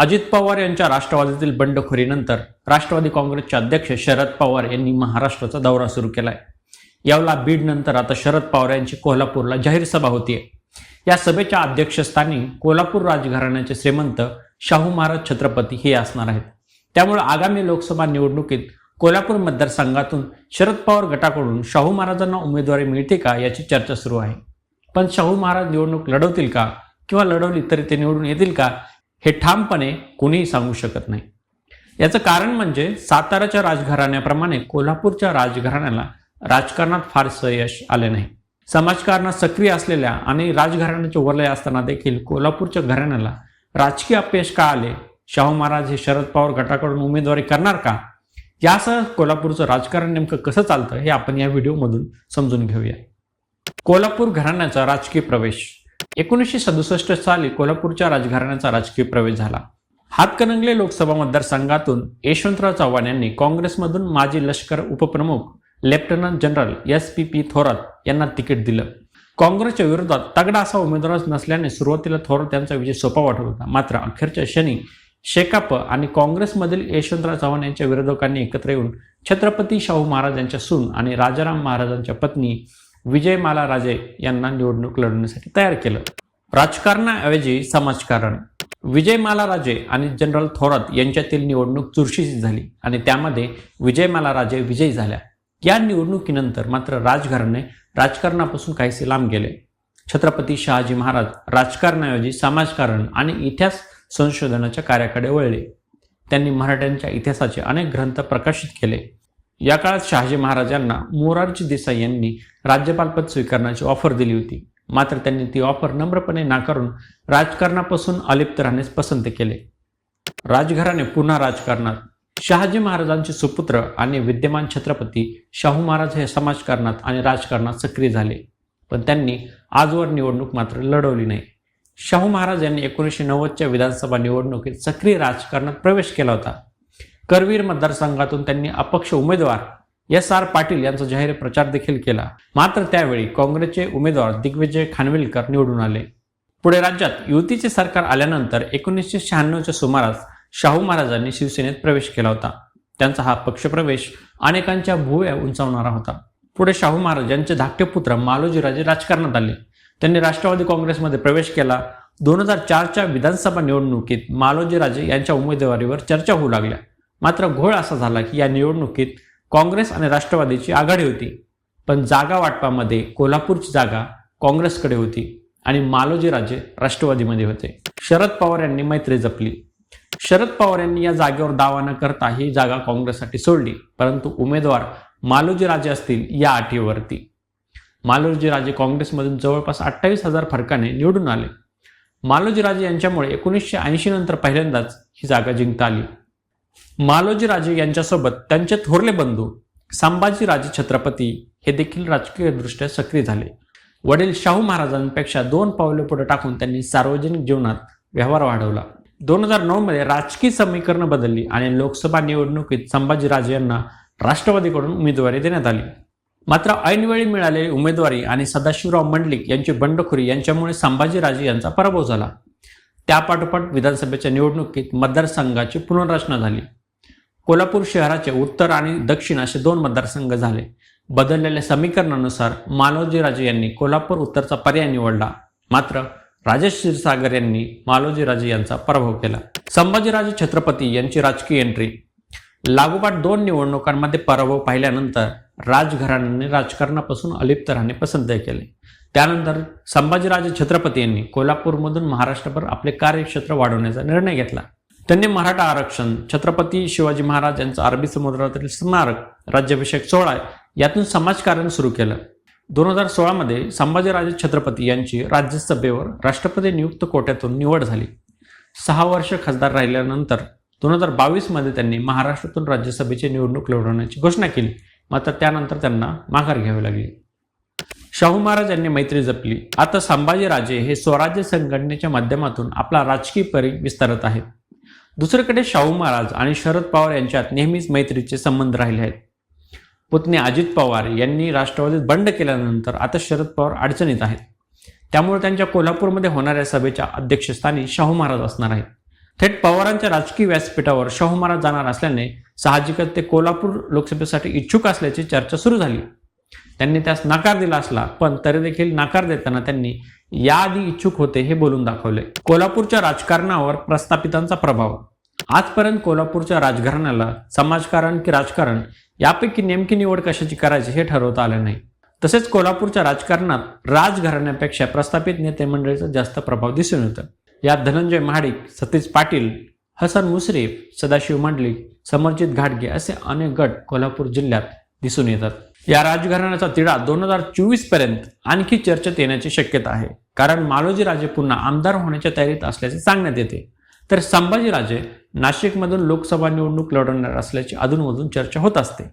अजित पवार यांच्या राष्ट्रवादीतील बंडखोरीनंतर राष्ट्रवादी काँग्रेसचे अध्यक्ष शरद पवार यांनी महाराष्ट्राचा दौरा सुरू केलाय. यावला बीड नंतर आता शरद पवार यांची कोल्हापूरला जाहीर सभा होतीये. या सभेच्या अध्यक्षस्थानी कोल्हापूर राजघराण्याचे श्रीमंत शाहू महाराज छत्रपती हे असणार आहेत. त्यामुळे आगामी लोकसभा निवडणुकीत कोल्हापूर मतदारसंघातून शरद पवार गटाकडून शाहू महाराजांना उमेदवारी मिळते का याची चर्चा सुरू आहे. पण शाहू महाराज निवडणूक लढवतील का? किंवा लढवली तरी ते निवडून येतील का? हे ठामपणे कुणीही सांगू शकत नाही. याचं कारण म्हणजे साताराच्या राजघराण्याप्रमाणे कोल्हापूरच्या राजघराण्याला राजकारणात फारसं यश आले नाही. समाजकारणात सक्रिय असलेल्या आणि राजघराण्याचे वलय असताना देखील कोल्हापूरच्या घराण्याला राजकीय अपयश का आले? शाहू महाराज हे शरद पवार गटाकडून उमेदवारी करणार का? यासह कोल्हापूरचं राजकारण नेमकं कसं चालतं हे आपण या व्हिडिओमधून समजून घेऊया. कोल्हापूर घराण्याचा राजकीय प्रवेश. एकोणीसशे सदुसष्ट साली कोल्हापूरच्या राजघराण्याचा राजकीय प्रवेश झाला. हातकणंगले लोकसभा मतदारसंघातून यशवंतराव चव्हाण यांनी काँग्रेसमधून माजी लष्कर उपप्रमुख lieutenant general S P P Thorat यांना तिकीट दिलं. काँग्रेसच्या विरोधात तगडा असा उमेदवारच नसल्याने सुरुवातीला थोरात यांचा विजय सोपा वाटत होता. मात्र अखेरच्या क्षणी शेकाप आणि काँग्रेसमधील यशवंतराव चव्हाण यांच्या विरोधकांनी एकत्र येऊन छत्रपती शाहू महाराज यांच्या सून आणि राजाराम महाराजांच्या पत्नी विजयमाला राजे यांना निवडणूक लढवण्यासाठी तयार केलं. राजकारणाऐवजी समाजकारण. विजयमाला राजे आणि जनरल थोरात यांच्यातील निवडणूक चुरशीची झाली आणि त्यामध्ये विजयमाला राजे विजयी झाल्या. या निवडणुकीनंतर मात्र राजघराणे राजकारणापासून काहीसे लांब गेले. छत्रपती शहाजी महाराज राजकारणाऐवजी समाजकारण आणि इतिहास संशोधनाच्या कार्याकडे वळले. त्यांनी मराठ्यांच्या इतिहासाचे अनेक ग्रंथ प्रकाशित केले. या काळात शहाजी महाराजांना मोरारजी देसाई यांनी राज्यपालपद स्वीकारण्याची ऑफर दिली होती. मात्र त्यांनी ती ऑफर नम्रपणे नाकारून राजकारणापासून अलिप्त राहण्यास पसंत केले. राजघराणे पुन्हा राजकारणात. शहाजी महाराजांचे सुपुत्र आणि विद्यमान छत्रपती शाहू महाराज हे समाजकारणात आणि राजकारणात सक्रिय झाले. पण त्यांनी आजवर निवडणूक मात्र लढवली नाही. शाहू महाराज यांनी एकोणीसशे नव्वदच्या विधानसभा निवडणुकीत सक्रिय राजकारणात प्रवेश केला होता. करवीर मतदारसंघातून त्यांनी अपक्ष उमेदवार एस आर पाटील यांचा जाहीर प्रचार देखील केला. मात्र त्यावेळी काँग्रेसचे उमेदवार दिग्विजय खानविलकर निवडून आले. पुढे राज्यात युतीचे सरकार आल्यानंतर एकोणीसशे शहाण्णवच्या सुमारास शाहू महाराजांनी शिवसेनेत प्रवेश केला होता. त्यांचा हा पक्षप्रवेश अनेकांच्या भुवया उंचावणारा होता. पुढे शाहू महाराज यांचे धाकटे पुत्र मालोजीराजे राजकारणात आले. त्यांनी राष्ट्रवादी काँग्रेसमध्ये प्रवेश केला. दोन हजार चारच्या विधानसभा निवडणुकीत मालोजीराजे यांच्या उमेदवारीवर चर्चा होऊ लागल्या. मात्र घोळ असा झाला की या निवडणुकीत काँग्रेस आणि राष्ट्रवादीची आघाडी होती. पण जागा वाटपामध्ये कोल्हापूरची जागा काँग्रेसकडे होती आणि मालोजी राजे राष्ट्रवादीमध्ये होते. शरद पवार यांनी मैत्री जपली. शरद पवार यांनी या जागेवर दावा न करता ही जागा काँग्रेससाठी सोडली परंतु उमेदवार मालोजी राजे असतील या अटीवरती. मालोजीराजे काँग्रेसमधून जवळपास अठ्ठावीस हजार फरकाने निवडून आले. मालोजी राजे यांच्यामुळे एकोणीसशे ऐंशी नंतर पहिल्यांदाच ही जागा जिंकता आली. मालोजीराजे यांच्यासोबत त्यांचे थोरले बंधू संभाजीराजे छत्रपती हे देखील राजकीयदृष्ट्या सक्रिय झाले. वडील शाहू महाराजांपेक्षा दोन पावले पुढे टाकून त्यांनी सार्वजनिक जीवनात व्यवहार वाढवला. दोन हजार नऊ मध्ये राजकीय समीकरणं बदलली आणि लोकसभा निवडणुकीत संभाजीराजे यांना राष्ट्रवादीकडून उमेदवारी देण्यात आली. मात्र ऐनवेळी मिळालेली उमेदवारी आणि सदाशिवराव मंडलिक यांची बंडखोरी यांच्यामुळे संभाजीराजे यांचा पराभव झाला. त्यापाठोपाठ विधानसभेच्या निवडणुकीत मतदारसंघाची पुनर्रचना झाली. कोल्हापूर शहराचे उत्तर आणि दक्षिण असे दोन मतदारसंघ झाले. बदललेल्या समीकरणानुसार मालोजीराजे यांनी कोल्हापूर उत्तरचा पर्याय निवडला. मात्र राजेश क्षीरसागर यांनी मालोजीराजे यांचा पराभव केला. संभाजीराजे छत्रपती यांची राजकीय एंट्री. लागोपाठ दोन निवडणुकांमध्ये पराभव पाहिल्यानंतर राजघराण्याने राजकारणापासून अलिप्त राहणे पसंत केले. त्यानंतर संभाजीराजे छत्रपती यांनी कोल्हापूरमधून महाराष्ट्रभर आपले कार्यक्षेत्र वाढवण्याचा निर्णय घेतला. त्यांनी मराठा आरक्षण छत्रपती शिवाजी महाराज यांचं अरबी समुद्रातील स्मारक राज्याभिषेक सोहळा यातून समाजकारण सुरू केलं. दोन हजार सोळामध्ये संभाजीराजे छत्रपती यांची राज्यसभेवर राष्ट्रपती नियुक्त कोट्यातून निवड झाली. सहा वर्ष खासदार राहिल्यानंतर दोन हजार बावीसमध्ये त्यांनी महाराष्ट्रातून राज्यसभेची निवडणूक लढवण्याची घोषणा केली. मात्र त्यानंतर त्यांना माघार घ्यावी लागली. शाहू महाराज यांनी मैत्री जपली. आता संभाजीराजे हे स्वराज्य संघटनेच्या माध्यमातून आपला राजकीय परी विस्तारत आहेत. दुसरीकडे शाहू महाराज आणि शरद पवार यांच्यात नेहमीच मैत्रीचे संबंध राहिले आहेत. पुतणे अजित पवार यांनी राष्ट्रवादीत बंड केल्यानंतर आता शरद पवार अडचणीत आहेत. त्यामुळे त्यांच्या कोल्हापूरमध्ये होणाऱ्या सभेच्या अध्यक्षस्थानी शाहू महाराज असणार आहेत. थेट पवारांच्या राजकीय व्यासपीठावर शाहू महाराज जाणार असल्याने साहजिकच ते कोल्हापूर लोकसभेसाठी इच्छुक असल्याची चर्चा सुरू झाली. त्यांनी त्यास नकार दिला असला पण तरी देखील नकार देताना त्यांनी याआधी इच्छुक होते हे बोलून दाखवले. कोल्हापूरच्या राजकारणावर प्रस्थापितांचा प्रभाव. आजपर्यंत कोल्हापूरच्या राजघराण्याला समाजकारण की राजकारण यापैकी नेमकी निवड कशाची करायची हे ठरवता आले नाही. तसेच कोल्हापूरच्या राजकारणात राजघराण्यापेक्षा प्रस्थापित नेते मंडळीचा जास्त प्रभाव दिसून येतो. यात धनंजय महाडिक सतीश पाटील हसन मुश्रीफ सदाशिव मंडलिक समरजित घाटगे असे अनेक गट कोल्हापूर जिल्ह्यात दिसून येतात. या राजघराण्याचा तिढा दोन हजार चोवीसपर्यंत आणखी चर्चेत येण्याची शक्यता आहे. कारण मालोजी राजे पुन्हा आमदार होण्याच्या तयारीत असल्याचे सांगण्यात येते. तर संभाजीराजे नाशिकमधून लोकसभा निवडणूक लढवणार असल्याची अधूनमधून चर्चा होत असते.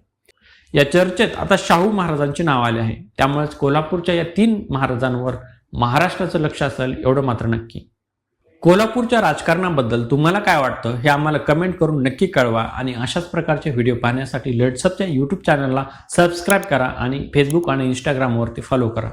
या चर्चेत आता शाहू महाराजांचे नाव आले आहे. त्यामुळेच कोल्हापूरच्या या तीन महाराजांवर महाराष्ट्राचं लक्ष असेल एवढं मात्र नक्की. कोल्हापूरच्या राजकारणाबद्दल तुम्हाला काय वाटतं हे आम्हाला कमेंट करून नक्की कळवा आणि अशाच प्रकारचे व्हिडिओ पाहण्यासाठी लेट्सअपच्या यूट्यूब चॅनलला सबस्क्राईब करा आणि फेसबुक आणि इंस्टाग्रामवरती फॉलो करा.